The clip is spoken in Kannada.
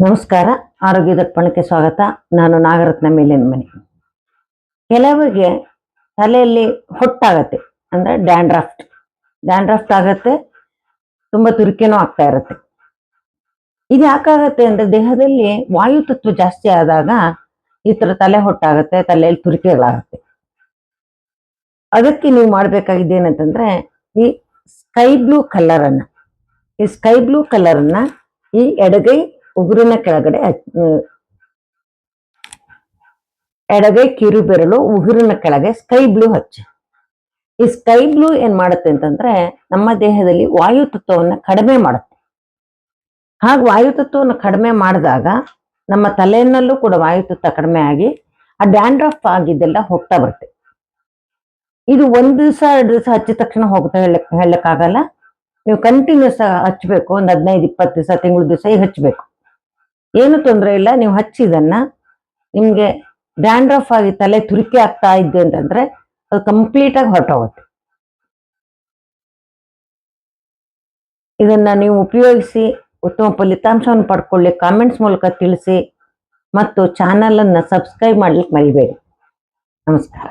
ನಮಸ್ಕಾರ, ಆರೋಗ್ಯ ದರ್ಪಣಕ್ಕೆ ಸ್ವಾಗತ. ನಾನು ನಾಗರತ್ನ ಮೇಲಿನ ಮನೆ. ಕೆಲವರಿಗೆ ತಲೆಯಲ್ಲಿ ಹೊಟ್ಟಾಗತ್ತೆ, ಅಂದ್ರೆ ಡ್ಯಾಂಡ್ರಾಫ್ಟ್. ಡ್ಯಾಂಡ್ರಾಫ್ಟ್ ಆಗತ್ತೆ, ತುಂಬಾ ತುರಿಕೆನೂ ಆಗ್ತಾ ಇರುತ್ತೆ. ಇದು ಯಾಕಾಗತ್ತೆ ಅಂದ್ರೆ ದೇಹದಲ್ಲಿ ವಾಯು ತತ್ವ ಜಾಸ್ತಿ ಆದಾಗ ಈ ತರ ತಲೆ ಹೊಟ್ಟಾಗತ್ತೆ, ತಲೆಯಲ್ಲಿ ತುರಿಕೆಗಳಾಗತ್ತೆ. ಅದಕ್ಕೆ ನೀವು ಮಾಡ್ಬೇಕಾಗಿದ್ದೇನಂತಂದ್ರೆ ಈ ಸ್ಕೈ ಬ್ಲೂ ಕಲರ್ ಅನ್ನ. ಈ ಸ್ಕೈ ಬ್ಲೂ ಕಲರ್ ಅನ್ನ ಈ ಎಡಗೈ ಉಗುರಿನ ಕೆಳಗಡೆ ಎಡಗೈ ಕಿರು ಬೆರಳು ಉಗುರಿನ ಕೆಳಗೆ ಸ್ಕೈ ಬ್ಲೂ ಹಚ್ಚಿ. ಈ ಸ್ಕೈ ಬ್ಲೂ ಏನ್ ಮಾಡುತ್ತೆ ಅಂತಂದ್ರೆ ನಮ್ಮ ದೇಹದಲ್ಲಿ ವಾಯು ತತ್ವವನ್ನು ಕಡಿಮೆ ಮಾಡುತ್ತೆ. ಹಾಗೆ ವಾಯು ತತ್ವವನ್ನು ಕಡಿಮೆ ಮಾಡಿದಾಗ ನಮ್ಮ ತಲೆಯನ್ನಲ್ಲೂ ಕೂಡ ವಾಯು ತತ್ವ ಕಡಿಮೆ ಆಗಿ ಆ ಡ್ಯಾಂಡ್ರಫ್ ಆಗಿದ್ದೆಲ್ಲ ಹೋಗ್ತಾ ಬರುತ್ತೆ. ಇದು ಒಂದ್ ದಿವಸ, ಎರಡು ದಿವಸ ಹಚ್ಚಿದ ತಕ್ಷಣ ಹೋಗುತ್ತೆ ಹೇಳಕ್ ಹೇಳಕ್ಕಾಗಲ್ಲ ನೀವು ಕಂಟಿನ್ಯೂಸ್ ಹಚ್ಬೇಕು, ಒಂದ್ ಹದಿನೈದು, ಇಪ್ಪತ್ತು ದಿವಸ, ತಿಂಗಳ ದಿವಸ ಈಗ ಹಚ್ಬೇಕು. ಏನು ತೊಂದರೆ ಇಲ್ಲ, ನೀವು ಹಚ್ಚಿದನ್ನ ನಿಮ್ಗೆ ಡ್ಯಾಂಡ್ರಫ್ ಆಗಿ ತಲೆ ತುರಿಕೆ ಆಗ್ತಾ ಇದ್ದೆ ಅಂತಂದ್ರೆ ಅದು ಕಂಪ್ಲೀಟ್ ಆಗಿ ಹೊರಟೋಗುತ್ತೆ. ಇದನ್ನ ನೀವು ಉಪಯೋಗಿಸಿ, ಉತ್ತಮ ಫಲಿತಾಂಶವನ್ನು ಪಡ್ಕೊಳ್ಳಿ ಕಾಮೆಂಟ್ಸ್ ಮೂಲಕ ತಿಳಿಸಿ, ಮತ್ತು ಚಾನಲನ್ನು ಸಬ್ಸ್ಕ್ರೈಬ್ ಮಾಡ್ಲಿಕ್ಕೆ ಮರಿಬೇಡಿ. ನಮಸ್ಕಾರ.